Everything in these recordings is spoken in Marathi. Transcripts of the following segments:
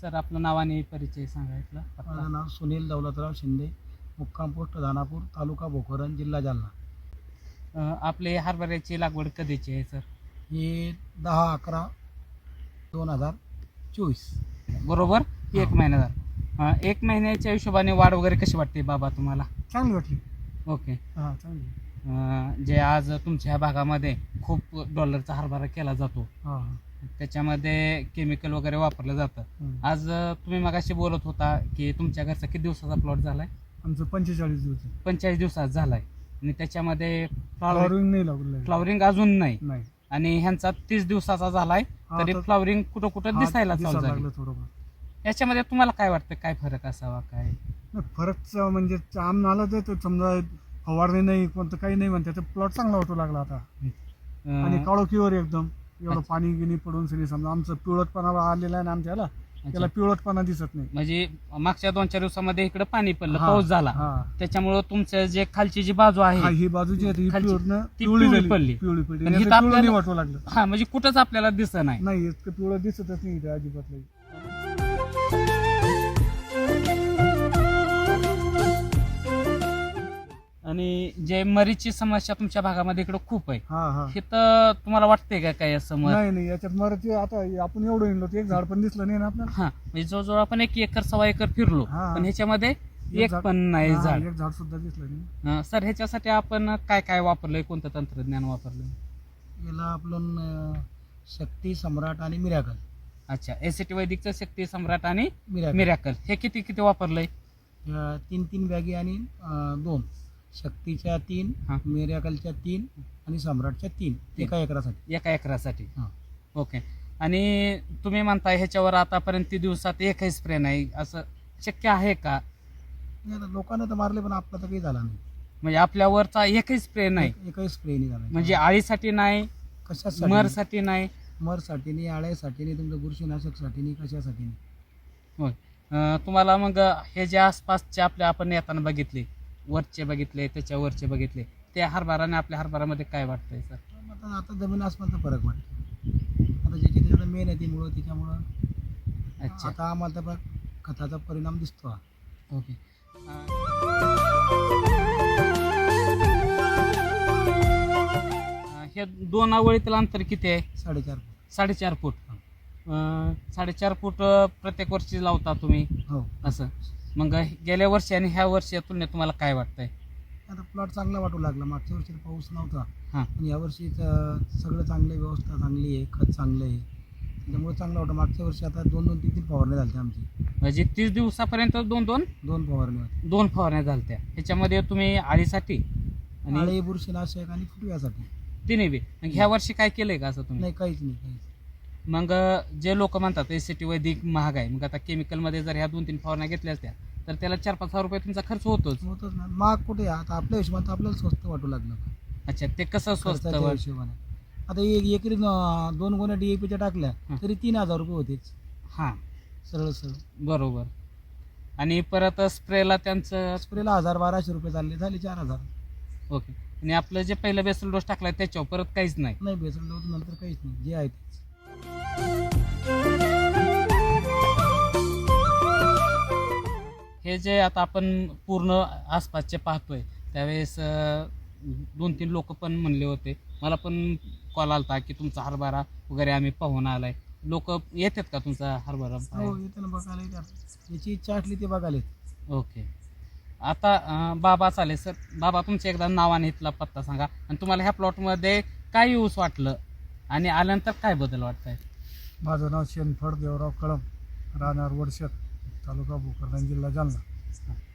सर आपलं नाव आणि परिचय सांगायचं माझं नाव सुनील दौलतराव शिंदे मुक्काम पोस्ट दानापूर तालुका भोकरन जिल्हा जालना. आपले हरभऱ्याची लागवड कधीची आहे सर? हे दहा अकरा दोन हजार चोवीस. बरोबर? एक महिना एक महिन्याच्या हिशोबाने वाढ वगैरे कशी वाटते बाबा तुम्हाला? चांगली वाटली. ओके. हां चांगली जे आज तुमच्या भागामध्ये खूप डॉलरचा हरभरा केला जातो. हां. त्याच्यामध्ये केमिकल वगैरे वापरलं जातं. आज अं, तुम्ही मगाशी बोलत होता की तुमच्या घरचा किती दिवसाचा प्लॉट झालाय? आमचं पंचेचाळीस दिवस. पंचेचाळीस दिवसात झालाय. आणि त्याच्यामध्ये फ्लॉवरिंग फ्लॉवरिंग नाही लागलं फ्लॉवरिंग अजून नाही. नाही. आणि ह्यांचा तीस दिवसाचा झालाय. तरी आता- फ्लॉवरिंग कुठं कुठं हा, दिसायला चालू दिसायला झाली लागलं थोडंफार. याच्यामध्ये तुम्हाला काय वाटतं? काय फरक असावा? काय? नाही, फरकचं म्हणजे आम आलं तर ते समजा फवारणी नाही कोणतं काही नाही म्हणते तर प्लॉट चांगला वाटू लागला आता. अं, आणि काळोखीवर एकदम. एवढं. पाणी गिनी पडून सगळी समजा आमचं पिवळटपणा आलेला आहे ना आमच्याला. त्याला पिवळटपणा दिसत नाही म्हणजे मागच्या दोन चार दिवसामध्ये इकडे पाणी पडलं हा, पाऊस झाला हा. त्याच्यामुळं तुमचं जे खालची जी बाजू आहे हा, ही बाजूची आहे, ही खालची. ती पिवळी पिवळी झाली पडली. पिवळी पडली आणि आणि हिथं आता पिवळं आपल्याला- नाही वाटू लागलं हा म्हणजे कुठंच आपल्याला दिसत नाही नाही इतकं पिवळं दिसतच नाही इथे अजिबात नाही आणि जे मरीची समस्या तुमच्या भागामध्ये इकडे खूप आहे हा हा. हे तर तुम्हाला वाटतंय का काय असं मर नाही नाही याच्यात मराठी आता आपण एवढं हिंडलो एक झाड पण दिसलं नाही ना आपल्याला? हा म्हणजे जवळजवळ आपण एक एकर सव्वा एकर फिरलो हा. पण ह्याच्यामध्ये एक झाड- पण नाही हा, झाड. एक झाड सुद्धा दिसलं नाही. अं, सर ह्याच्यासाठी आपण काय काय वापरलंय? कोणतं तंत्रज्ञान वापरलंय? याला आपलं अं, शक्ती सम्राट आणि मिराकल. अच्छा एसीटी वैदिकचं शक्ती सम्राट आणि मिराकल. मिरॅकल. हे किती किती वापरलंय? तीन तीन बॅगी आणि अं, दोन. शक्तीच्या तीन हा. मिराकलच्या तीन आणि सम्राटच्या तीन तीन. एका एकरासाठी. एका एकरासाठी. हा. ओके. आणि तुम्ही म्हणताय ह्याच्यावर आतापर्यंत ती दिवसात एकही स्प्रे नाही. असं शक्य आहे का? नाही आता लोकांना तर मारले पण आपला तर काही झाला नाही. म्हणजे आपल्यावरचा एकही स्प्रे नाही. एक- एकही स्प्रे नाही झाला. म्हणजे आळीसाठी नाही कशासाठी नाही? मरसाठी नाही. मरसाठी नाही आळ्यासाठी नाही तुमचं बुरशीनाशकसाठी नाही कशासाठी नाही? अं, तुम्हाला मग हे जे आसपासचे आपले आपण येताना बघितले वरचे बघितले त्याच्या वरचे बघितले. त्या हरभराने आपल्या हरभरामध्ये काय वाटतंय सर? आता आता जमीन आसमानचा फरक वाटतो आता ज्याची त्याच्याकडे मेहनतीमुळं त्याच्यामुळं अच्छा. आता आम्हाला बघ खताचा परिणाम दिसतो हा. ओके. अं, हे दोन आवळीतील अंतर किती आहे? साडेचार साडेचार फूट. अं, साडेचार फूट अं, प्रत्येक वर्षी लावता तुम्ही? हो. असं. मग गेल्या वर्षी आणि ह्या वर्षी तुलनेत तुम्हाला काय वाटतंय? आता प्लॉट चांगला वाटू लागला. मागच्या वर्षी पाऊस नव्हता. हां. पण यावर्षी तर सगळं चांगलं आहे व्यवस्था चांगली आहे. खत चांगलं आहे. त्याच्यामुळे चांगलं वाटतं मागच्या वर्षी आता दोन दोन तीन तीन फवारण्या झाल्या आमची. म्हणजे तीस दिवसापर्यंत दोन दोन? दोन फवारण्या होत्या. दोन फवारण्या झालत्या ह्याच्यामध्ये तुम्ही आळीसाठी आणि बुरशीनाशक आणि फुटव्यासाठी. तिन्ही बी. मग ह्या वर्षी काय केलंय का असं तुम्ही? नाही काहीच नाही काहीच मग जे लोक म्हणतात एसीटी वैदिक महाग आहे. मग आता केमिकलमध्ये जर ह्या दोन तीन फवारण्या घेतल्या असत्या तर त्याला चार पाच हजार रुपये तुमचा खर्च होतोच. होतच ना. माग कुठे आहे? आता आपल्या हिशोबाने तर आपल्याला स्वस्त वाटू लागलं. अच्छा ते कसं स्वस्त खर्चाच्या वा- हिशोबाने. आता एक एकरी न- दोन गोण्या डीएपीच्या टाकल्या हं. तरी तीन हजार रुपये होतेच हां. सरळ सरळ. बरोबर. आणि परत स्प्रेला त्यांचं स्प्रेला हजार बाराशे रुपये चालले झाले चार हजार. ओके. आणि आपलं जे पहिलं बेसल डोस टाकलाय त्याच्यावर परत काहीच नाही. नाही बेसन डोस नंतर काहीच नाही. जे आहे तेच. हे जे आता आपण पूर्ण आसपासचे पाहतोय त्यावेळेस दोन तीन लोक पण म्हणले होते. मला पण कॉल आलता की तुमचा हरभरा वगैरे आम्ही पाहून आलाय. लोक येतात का तुमचा हरभरा हो पाहायला? येते ना बघायला येतात. याची इच्छा असली ते बघायला येते. ओके. आता बाबा चालेल. सर बाबा तुमचं एकदा नाव आणि इथला पत्ता सांगा. आणि तुम्हाला ह्या प्लॉटमध्ये काय यूज वाटलं? आणि आल्यानंतर काय बदल वाटतंय? माझं नाव शेनफड देवराव कळम राहणार वडशेत. तालुका भोकरदान जिल्हा जालना.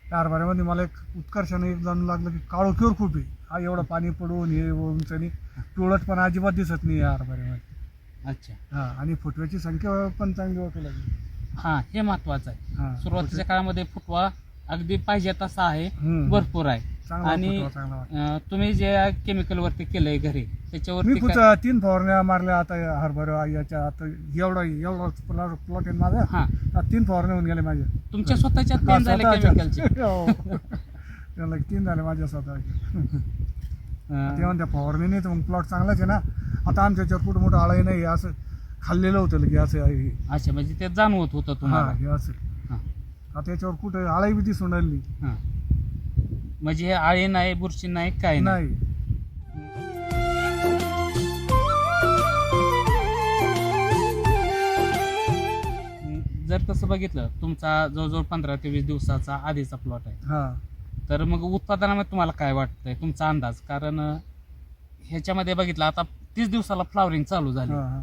त्या हरभऱ्यामध्ये मला एक उत्कर्षाने एक जाणून लागलं की काळोखीवर खूप आहे. हा एवढं पाणी पडून हे उंच आणि पिवळट पण अजिबात दिसत नाही या हरभऱ्यामध्ये अच्छा. हा आणि फुटव्याची संख्या पण चांगली वाटू लागली. हां हे महत्वाचं आहे. हा सुरुवातीच्या काळामध्ये फुटवा अगदी पाहिजे तसा आहे. हम्म. भरपूर आहे. चांगला आणि फुटवा चांगला वाटला. अं, तुम्ही जे केमिकल वरती केलंय घरी मी त्याच्यावरती कुठं काय- तीन फवारण्या मारल्या आता हरभरा याच्या आता एवढा एवढा प्लॉट प्लॉट आहे माझा हा आता तीन फवारण्या होऊन गेल्या माझ्या तुमच्या स्वतःच्या तीन स्वतःच्या. केमिकलचे हो. त्याला तीन झाले माझ्या स्वतः ते म्हणते फवारणी नाही तर मग प्लॉट चांगलाच आहे ना आता आमच्या याच्यावर कुठं मोठं आळाही नाही असं खाल्लेलं होतं लगे असं आहे हे. अच्छा म्हणजे ते जाणवत होतं हा तुम्हाला हे असं हा. आता याच्यावर कुठे आळाई बी दिसून राहिली हा. म्हणजे हे आळी नाही बुरशी नाही काय नाही. नाही. जर तसं बघितलं तुमचा जवळजवळ पंधरा ते वीस दिवसाचा आधीचा प्लॉट आहे. हा. तर मग उत्पादनामध्ये तुम्हाला काय वाटतंय? तुमचा अंदाज. कारण अं, ह्याच्यामध्ये बघितलं आता तीस दिवसाला फ्लावरिंग चालू झाली. हा हा.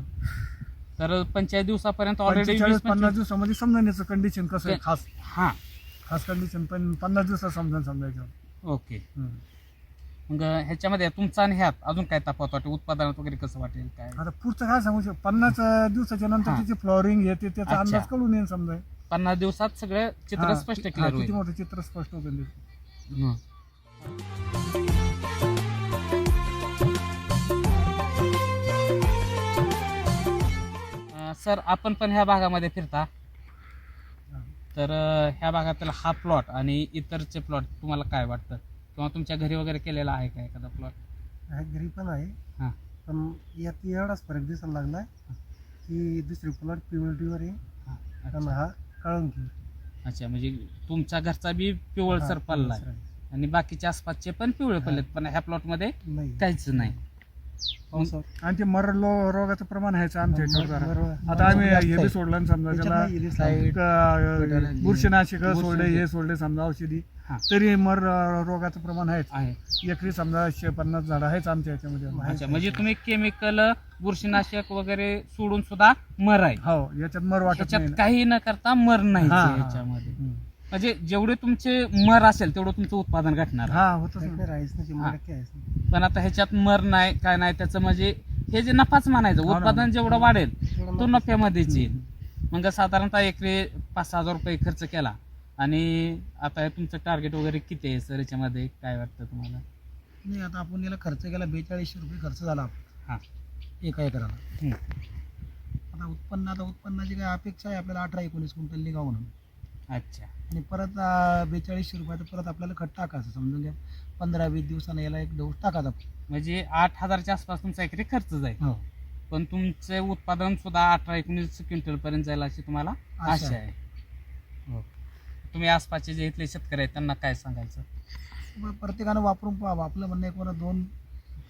तर पंचेचाळीस दिवसापर्यंत ऑलरेडी पंचेचाळीस पन्नास दिवसामध्ये समजून याचं कंडिशन कसं आहे? खास. हा. खास कंडिशन पण पन्नास दिवसात समजून समजायचं. ओके हम्म. मग ह्याच्यामध्ये तुमचा आणि ह्यात अजून काय तफावत वाटेल उत्पादनात वगैरे कसं वाटेल काय आता पुढचं काय सांगू शकतो पन्नास अं, दिवसाच्या नंतर हा. त्याची फ्लॉवरिंग येते त्याचा अच्छा. अंदाज कळून येईल समजा पन्नास दिवसात सगळं चित्र हा, स्पष्ट हा, क्लिअर किती होईल मोठं चित्र स्पष्ट होतं ते. हं. अं, सर आपण पण ह्या भागामध्ये फिरता तर ह्या भागातील हा प्लॉट आणि इतरचे प्लॉट तुम्हाला काय वाटतं? किंवा तुमच्या घरी वगैरे केलेला आहे का एखादा प्लॉट हा घरी पण आहे. हां. पण यात एवढाच फरक दिसायला लागलाय की दुसरी प्लॉट पिवळटीवर आहे. आणि हा काळुंकी अच्छा म्हणजे तुमच्या घरचा बी पिवळसर पल्ला आहे. आणि बाकीच्या आसपासचे पण पिवळे पडलेत पण ह्या प्लॉटमध्ये नाही. पावसात आणि ते मर लो रोगाचं प्रमाण आहे आमच्या याच्यावर जरा. आता आम्ही हे बी. सोडलं ना समजा त्याला अं, बुरशीनाशक सोडले बुरशीनाशक. हे सोडले समजा औषधी हा. तरी मर रोगाचं प्रमाण आहे आहे एकरी समजा शे पन्नास झाड आहेच आमच्या याच्यामध्ये म्हणजे तुम्ही केमिकल बुरशीनाशक वगैरे सोडून सुद्धा मर आहे हो याच्यात मर वाटत त्याच्यात नाही ना. काही न करता मर नाही हा, हा. याच्यामध्ये हम्म. म्हणजे जेवढे तुमचे मर असेल तेवढं तुमचं उत्पादन घटणार आहे. हा होतच त्याकडे ना. राहायच ना. शंभर टक्के आहेच ना पण आता ह्याच्यात मर नाही काय नाही त्याचं म्हणजे हे जे नफाच म्हणायचं हो ना. उत्पादन जेवढं वाढेल तो नफा. नफ्यामध्येच येईल मग साधारणतः एकरी पाच सहा हजार रुपये खर्च केला आणि आता हे तुमचं टार्गेट वगैरे किती आहे सर याच्यामध्ये काय वाटतं तुम्हाला नाही आता आपण याला खर्च केला बेचाळीसशे रुपये खर्च झाला हा. एका एकराला हम्म. आता उत्पन्न आता उत्पन्नाची काय अपेक्षा आहे आपल्याला अठरा एकोणीस क्विंटल निघावं म्हणून अच्छा. आणि परत बेचाळीसशे रुपयाचं परत आपल्याला खत टाकायचं समजून घ्या. पंधरा वीस दिवसानं याला एक डोस टाकायचा. म्हणजे आठ हजारच्या आसपास तुमचा एकरी खर्च जाईल. हो. पण तुमचे उत्पादन सुद्धा अठरा एकोणीस क्विंटल पर्यंत जाईल अशी तुम्हाला आशा आशा आहे. हो. तुम्ही आसपासचे जे इथले शेतकरी आहेत त्यांना काय सांगायचं? मग प्रत्येकानं वापरून पाहावं. आपलं म्हणणं आहे कोणा दोन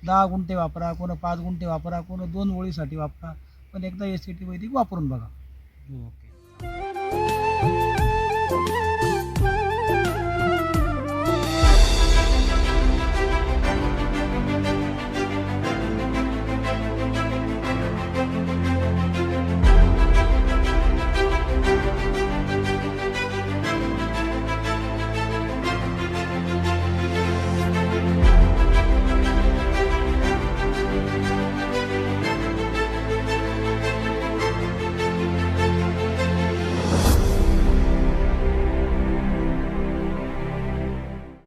दहा गुंठे वापरा कोणा पाच गुंठे वापरा कोणा दोन ओळीसाठी वापरा. पण एकदा एस सी टी वैदिक वापरून बघा. ओके.